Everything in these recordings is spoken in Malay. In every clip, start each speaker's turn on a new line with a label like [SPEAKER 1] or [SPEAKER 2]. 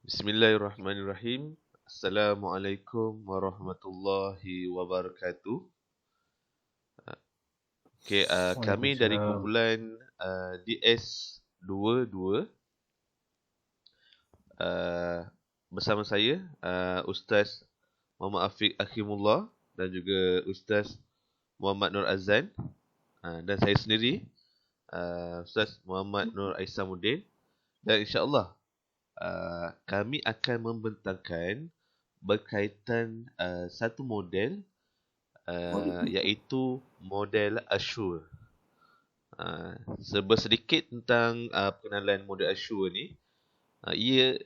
[SPEAKER 1] Bismillahirrahmanirrahim. Assalamualaikum warahmatullahi wabarakatuh. Okay, uh, kami dari kumpulan uh, DS22 uh, bersama saya uh, Ustaz Muhammad Afiq Akhimullah dan juga Ustaz Muhammad Nur Azan uh, dan saya sendiri uh, Ustaz Muhammad Nur Aisamuddin dan insyaAllah uh, kami akan membentangkan berkaitan uh, satu model uh, iaitu model Ashur. Uh, serba sedikit tentang uh, pengenalan model Ashur ni. Uh, ia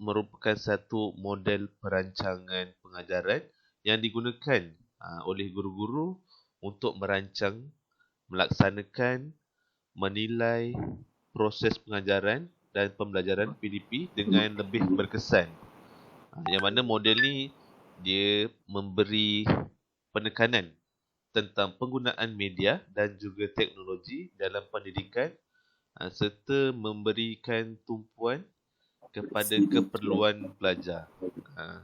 [SPEAKER 1] merupakan satu model perancangan pengajaran yang digunakan uh, oleh guru-guru untuk merancang, melaksanakan, menilai proses pengajaran dan pembelajaran PDP dengan lebih berkesan. Uh, yang mana model ni dia memberi penekanan tentang penggunaan media dan juga teknologi dalam pendidikan uh, serta memberikan tumpuan kepada keperluan pelajar. Uh,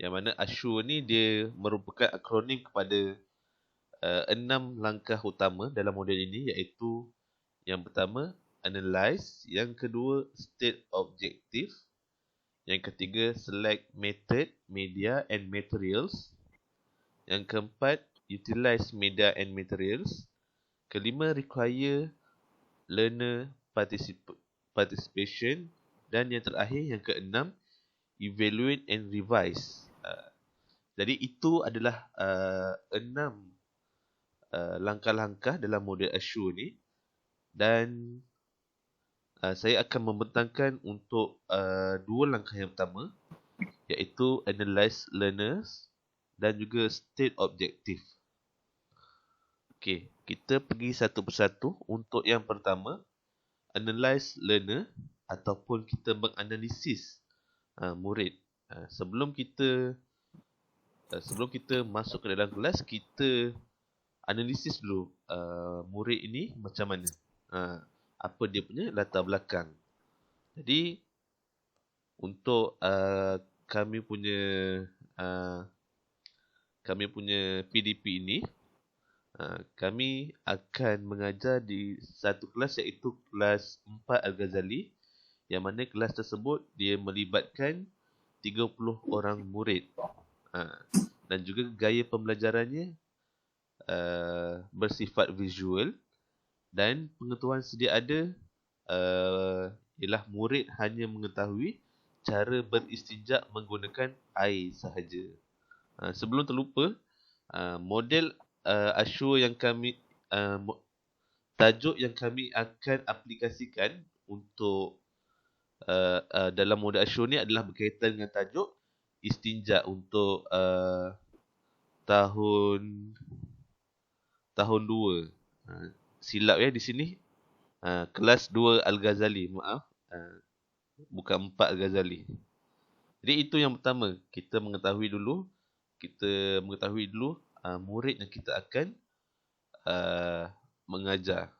[SPEAKER 1] yang mana ASHU ni dia merupakan akronim kepada uh, enam langkah utama dalam model ini iaitu yang pertama analyze, yang kedua state objective, yang ketiga select method, media and materials, yang keempat, utilize media and materials. Kelima, require learner particip participation. Dan yang terakhir, yang keenam, evaluate and revise. Uh, jadi itu adalah uh, enam uh, langkah-langkah uh, dalam model Assure ni. Dan uh, saya akan membentangkan untuk uh, dua langkah yang pertama. Iaitu analyze learners dan juga state objective. Okey, kita pergi satu persatu. Untuk yang pertama, analyze learner ataupun kita menganalisis uh, murid. Uh, sebelum kita uh, sebelum kita masuk ke dalam kelas, kita analisis dulu uh, murid ini macam mana. Uh, apa dia punya latar belakang. Jadi untuk uh, kami punya uh, kami punya PDP ini ha, kami akan mengajar di satu kelas iaitu kelas 4 Al-Ghazali yang mana kelas tersebut dia melibatkan 30 orang murid ha, dan juga gaya pembelajarannya uh, bersifat visual dan pengetahuan sedia ada uh, ialah murid hanya mengetahui cara beristinjak menggunakan air sahaja. Uh, sebelum terlupa, uh, model uh, Ashur yang kami uh, tajuk yang kami akan aplikasikan untuk uh, uh, dalam model Ashur ni adalah berkaitan dengan tajuk istinja untuk uh, tahun tahun 2. Uh, silap ya di sini. Uh, kelas 2 Al-Ghazali, maaf. Uh, bukan 4 Al-Ghazali. Jadi itu yang pertama, kita mengetahui dulu kita mengetahui dulu uh, murid yang kita akan uh, mengajar.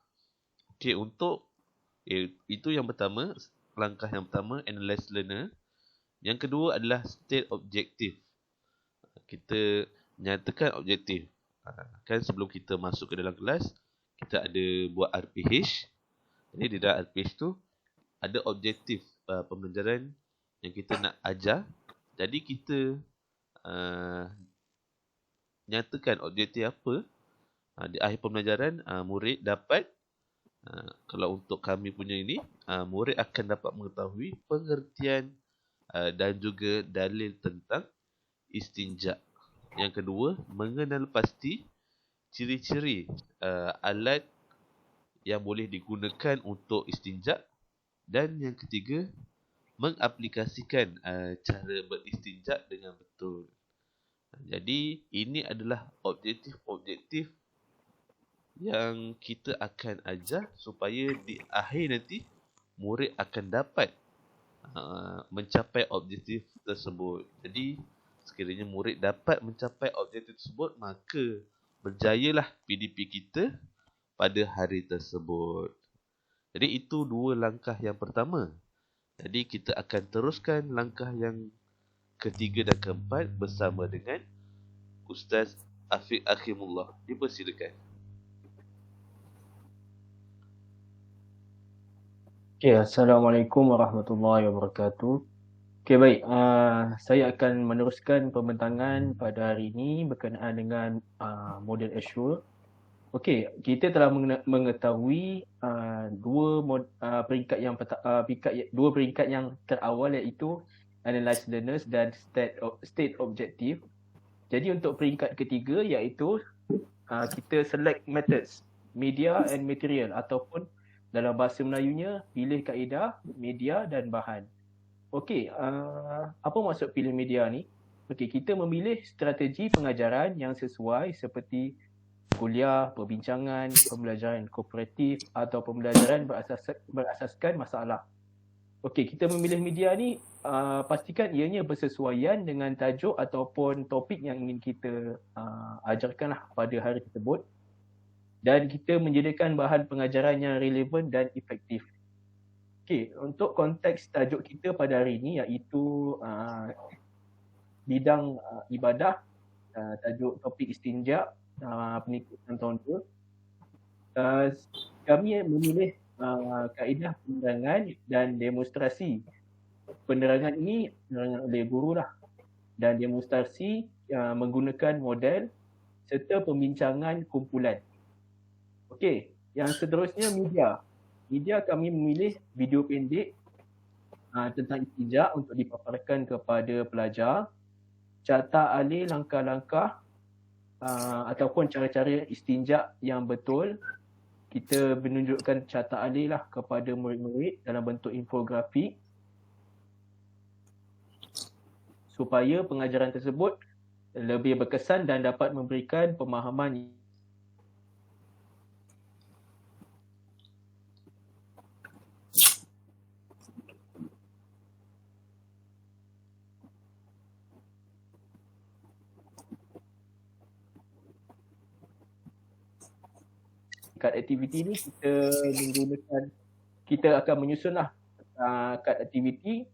[SPEAKER 1] Okey, untuk eh, itu yang pertama, langkah yang pertama analyze learner. Yang kedua adalah state objective. Kita nyatakan objektif. Kan sebelum kita masuk ke dalam kelas, kita ada buat RPH. Jadi di dalam RPH tu ada objektif uh, pembelajaran yang kita nak ajar. Jadi kita uh, nyatakan objektif apa uh, di akhir pembelajaran uh, murid dapat uh, kalau untuk kami punya ini uh, murid akan dapat mengetahui pengertian uh, dan juga dalil tentang istinja. Yang kedua, mengenal pasti ciri-ciri uh, alat yang boleh digunakan untuk istinja dan yang ketiga mengaplikasikan uh, cara beristinja dengan betul. Jadi ini adalah objektif-objektif yang kita akan ajar supaya di akhir nanti murid akan dapat uh, mencapai objektif tersebut. Jadi sekiranya murid dapat mencapai objektif tersebut maka berjayalah PDP kita pada hari tersebut. Jadi itu dua langkah yang pertama Jadi kita akan teruskan langkah yang ketiga dan keempat bersama dengan Ustaz Afiq Akhimullah. Dipersilakan.
[SPEAKER 2] Okay, Assalamualaikum warahmatullahi wabarakatuh. Okay, baik. Uh, saya akan meneruskan pembentangan pada hari ini berkenaan dengan uh, model Azure. Okey, kita telah mengetahui uh, dua mod, uh, peringkat yang uh, peringkat dua peringkat yang terawal iaitu analyze learners dan state state objective. Jadi untuk peringkat ketiga iaitu uh, kita select methods, media and material ataupun dalam bahasa Melayunya pilih kaedah, media dan bahan. Okey, uh, apa maksud pilih media ni? Okey, kita memilih strategi pengajaran yang sesuai seperti kuliah, perbincangan, pembelajaran kooperatif atau pembelajaran berasas, berasaskan masalah. Okey, kita memilih media ni uh, pastikan ianya bersesuaian dengan tajuk ataupun topik yang ingin kita uh, ajarkanlah pada hari tersebut dan kita menyediakan bahan pengajaran yang relevan dan efektif. Okey, untuk konteks tajuk kita pada hari ini iaitu uh, bidang uh, ibadah, uh, tajuk topik istinja uh, pengikutan tahun 2. Uh, kami memilih uh, kaedah penerangan dan demonstrasi. Penerangan ini penerangan oleh guru lah dan demonstrasi uh, menggunakan model serta pembincangan kumpulan. Okey, yang seterusnya media. Media kami memilih video pendek uh, tentang istijak untuk dipaparkan kepada pelajar. Carta alih langkah-langkah uh, ataupun cara-cara istinjak yang betul. Kita menunjukkan carta alih lah kepada murid-murid dalam bentuk infografik supaya pengajaran tersebut lebih berkesan dan dapat memberikan pemahaman kad aktiviti ni kita menggunakan kita akan menyusunlah uh, kad aktiviti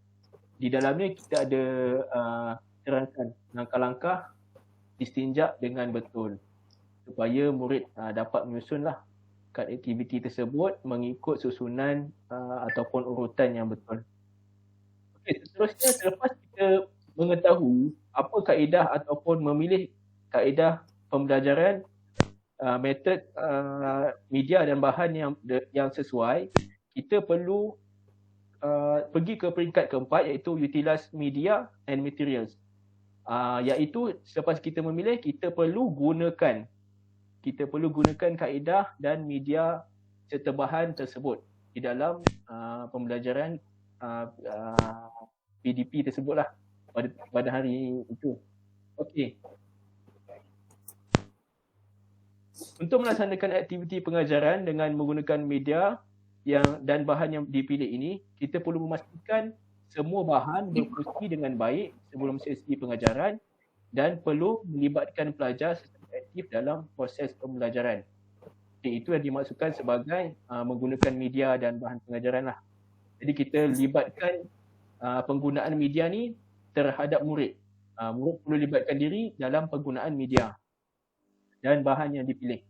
[SPEAKER 2] di dalamnya kita ada uh, terangkan langkah-langkah istinjak dengan betul supaya murid uh, dapat menyusunlah kad aktiviti tersebut mengikut susunan uh, ataupun urutan yang betul. Okey, seterusnya selepas kita mengetahui apa kaedah ataupun memilih kaedah pembelajaran uh, metod uh, media dan bahan yang yang sesuai, kita perlu uh, pergi ke peringkat keempat iaitu utilize media and materials. Uh, iaitu selepas kita memilih, kita perlu gunakan kita perlu gunakan kaedah dan media serta bahan tersebut di dalam uh, pembelajaran uh, uh, PDP tersebutlah pada pada hari itu. Okey. Untuk melaksanakan aktiviti pengajaran dengan menggunakan media yang dan bahan yang dipilih ini, kita perlu memastikan semua bahan berfungsi dengan baik sebelum sesi pengajaran dan perlu melibatkan pelajar secara aktif dalam proses pembelajaran. Okay, itu yang dimaksudkan sebagai uh, menggunakan media dan bahan pengajaran lah. Jadi kita libatkan uh, penggunaan media ni terhadap murid. Uh, murid perlu libatkan diri dalam penggunaan media dan bahan yang dipilih.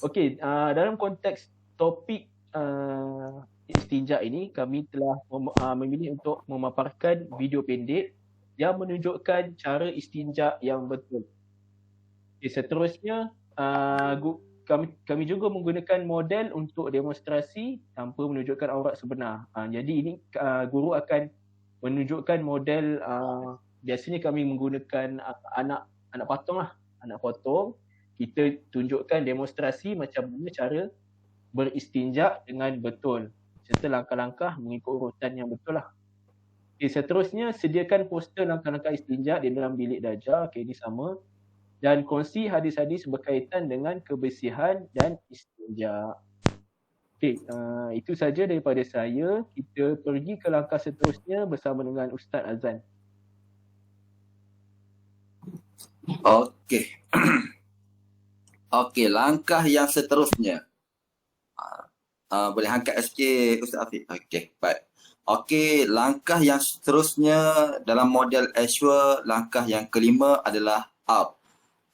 [SPEAKER 2] Okey, uh, dalam konteks topik uh, istinja ini, kami telah mem- uh, memilih untuk memaparkan video pendek yang menunjukkan cara istinja yang betul. Okay, seterusnya, uh, kami kami juga menggunakan model untuk demonstrasi tanpa menunjukkan aurat sebenar. Uh, jadi ini uh, guru akan menunjukkan model uh, biasanya kami menggunakan uh, anak anak patung lah, anak potong kita tunjukkan demonstrasi macam mana cara beristinja dengan betul serta langkah-langkah mengikut urutan yang betul lah. Okay, seterusnya sediakan poster langkah-langkah istinja di dalam bilik darjah. Okay, ini sama. Dan kongsi hadis-hadis berkaitan dengan kebersihan dan istinja. Okay, uh, itu saja daripada saya. Kita pergi ke langkah seterusnya bersama dengan Ustaz Azan.
[SPEAKER 3] Okay. Okey, langkah yang seterusnya. Uh, uh, boleh angkat SK Ustaz Afiq. Okey, baik. Okey, langkah yang seterusnya dalam model Azure, langkah yang kelima adalah ARP.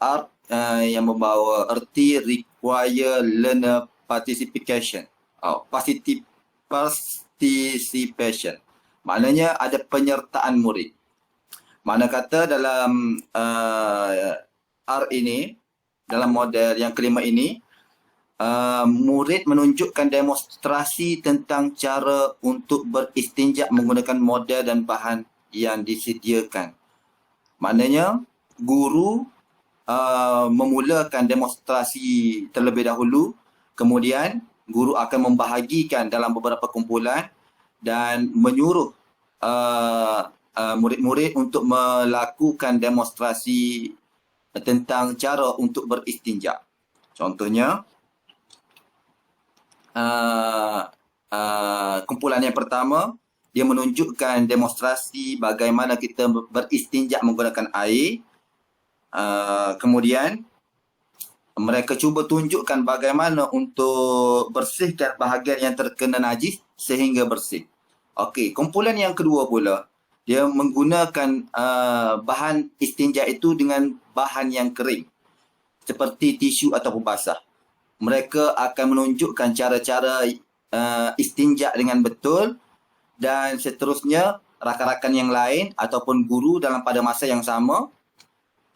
[SPEAKER 3] ARP uh, yang membawa erti require learner participation. Oh, participation. Maknanya ada penyertaan murid. Mana kata dalam uh, R ini, dalam model yang kelima ini, Uh, murid menunjukkan demonstrasi tentang cara untuk beristinjak menggunakan model dan bahan yang disediakan. Maknanya, guru uh, memulakan demonstrasi terlebih dahulu, kemudian guru akan membahagikan dalam beberapa kumpulan dan menyuruh uh, uh, murid-murid untuk melakukan demonstrasi tentang cara untuk beristinjak. Contohnya, uh, uh, kumpulan yang pertama dia menunjukkan demonstrasi bagaimana kita beristinjak menggunakan air. Uh, kemudian mereka cuba tunjukkan bagaimana untuk bersihkan bahagian yang terkena najis sehingga bersih. Okey, kumpulan yang kedua pula dia menggunakan uh, bahan istinja itu dengan bahan yang kering. Seperti tisu ataupun basah. Mereka akan menunjukkan cara-cara uh, istinja dengan betul dan seterusnya rakan-rakan yang lain ataupun guru dalam pada masa yang sama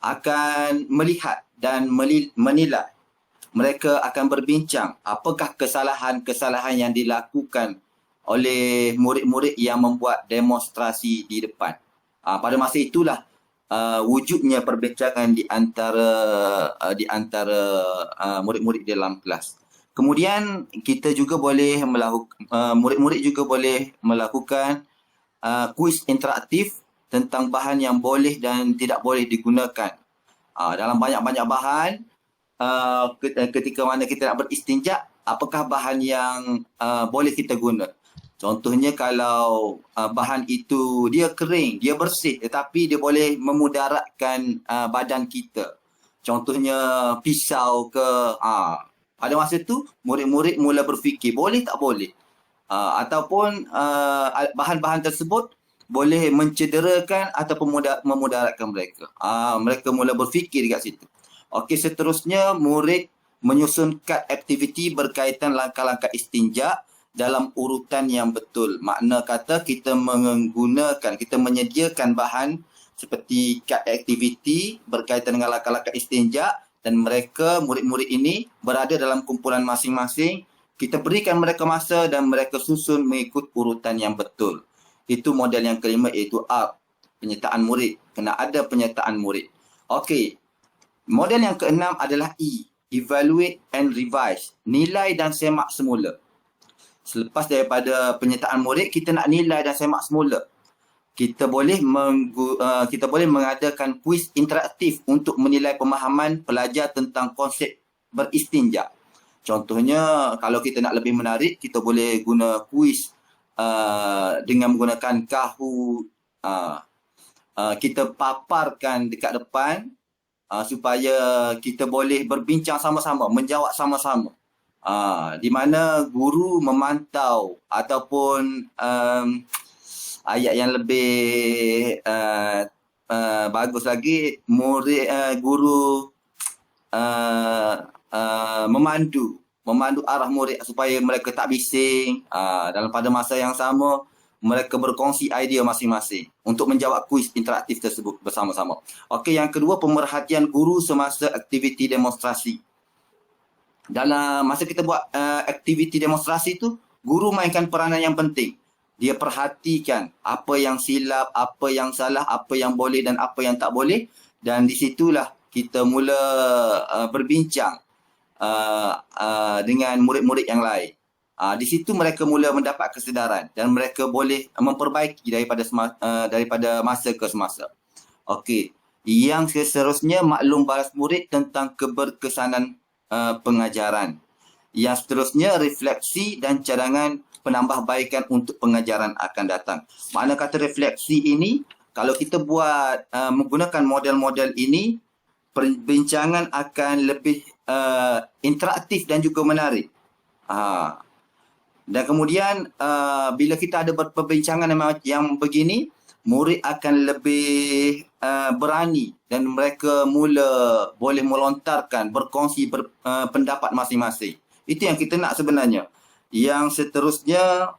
[SPEAKER 3] akan melihat dan menilai. Mereka akan berbincang apakah kesalahan-kesalahan yang dilakukan oleh murid-murid yang membuat demonstrasi di depan. Uh, pada masa itulah uh, wujudnya perbincangan di antara uh, di antara uh, murid-murid dalam kelas. Kemudian kita juga boleh melakukan uh, murid-murid juga boleh melakukan uh, kuis interaktif tentang bahan yang boleh dan tidak boleh digunakan. Uh, dalam banyak-banyak bahan uh, ketika mana kita nak beristinja, apakah bahan yang uh, boleh kita guna? Contohnya kalau uh, bahan itu dia kering, dia bersih tetapi dia boleh memudaratkan uh, badan kita. Contohnya pisau ke uh, pada masa itu murid-murid mula berfikir boleh tak boleh. Uh, ataupun uh, bahan-bahan tersebut boleh mencederakan ataupun muda, memudaratkan mereka. Uh, mereka mula berfikir dekat situ. Okey seterusnya murid menyusun kad aktiviti berkaitan langkah-langkah istinja dalam urutan yang betul. Makna kata kita menggunakan, kita menyediakan bahan seperti kad aktiviti berkaitan dengan langkah-langkah istinja dan mereka, murid-murid ini berada dalam kumpulan masing-masing. Kita berikan mereka masa dan mereka susun mengikut urutan yang betul. Itu model yang kelima iaitu up, penyertaan murid. Kena ada penyertaan murid. Okey, model yang keenam adalah E, evaluate and revise. Nilai dan semak semula selepas daripada penyertaan murid kita nak nilai dan semak semula. Kita boleh menggu, uh, kita boleh mengadakan kuis interaktif untuk menilai pemahaman pelajar tentang konsep beristinja. Contohnya kalau kita nak lebih menarik kita boleh guna kuis uh, dengan menggunakan kahu uh, uh, kita paparkan dekat depan uh, supaya kita boleh berbincang sama-sama menjawab sama-sama uh, di mana guru memantau ataupun um, ayat yang lebih uh, uh, bagus lagi murid uh, guru uh, uh, memandu memandu arah murid supaya mereka tak bising uh, dalam pada masa yang sama mereka berkongsi idea masing-masing untuk menjawab kuis interaktif tersebut bersama-sama. Okey, yang kedua pemerhatian guru semasa aktiviti demonstrasi dalam masa kita buat uh, aktiviti demonstrasi tu guru mainkan peranan yang penting. Dia perhatikan apa yang silap apa yang salah apa yang boleh dan apa yang tak boleh. Dan di situlah kita mula uh, berbincang uh, uh, dengan murid-murid yang lain. Uh, di situ mereka mula mendapat kesedaran dan mereka boleh memperbaiki daripada uh, daripada masa ke semasa. Okey. Yang seterusnya maklum balas murid tentang keberkesanan uh, pengajaran. Yang seterusnya refleksi dan cadangan penambahbaikan untuk pengajaran akan datang. Mana kata refleksi ini, kalau kita buat uh, menggunakan model-model ini, perbincangan akan lebih uh, interaktif dan juga menarik. Uh, Dan kemudian uh, bila kita ada perbincangan yang, yang begini, murid akan lebih uh, berani dan mereka mula boleh melontarkan, berkongsi ber, uh, pendapat masing-masing. Itu yang kita nak sebenarnya. Yang seterusnya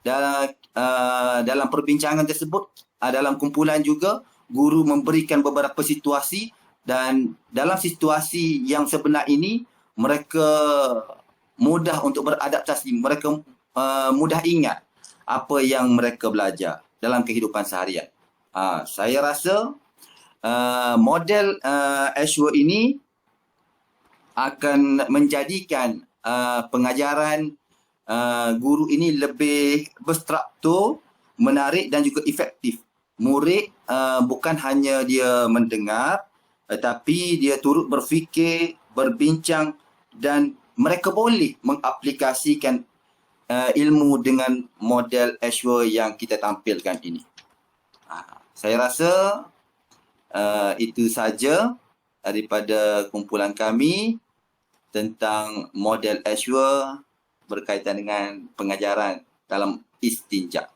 [SPEAKER 3] dalam, uh, dalam perbincangan tersebut, uh, dalam kumpulan juga, guru memberikan beberapa situasi dan dalam situasi yang sebenar ini, mereka mudah untuk beradaptasi. Mereka uh, mudah ingat apa yang mereka belajar dalam kehidupan seharian. Uh, saya rasa uh, model uh, Azure ini akan menjadikan uh, pengajaran uh, guru ini lebih berstruktur, menarik dan juga efektif. Murid uh, bukan hanya dia mendengar tetapi dia turut berfikir, berbincang dan mereka boleh mengaplikasikan uh, ilmu dengan model Azure yang kita tampilkan ini. Uh, saya rasa uh, itu saja daripada kumpulan kami tentang model Azure berkaitan dengan pengajaran dalam istinja.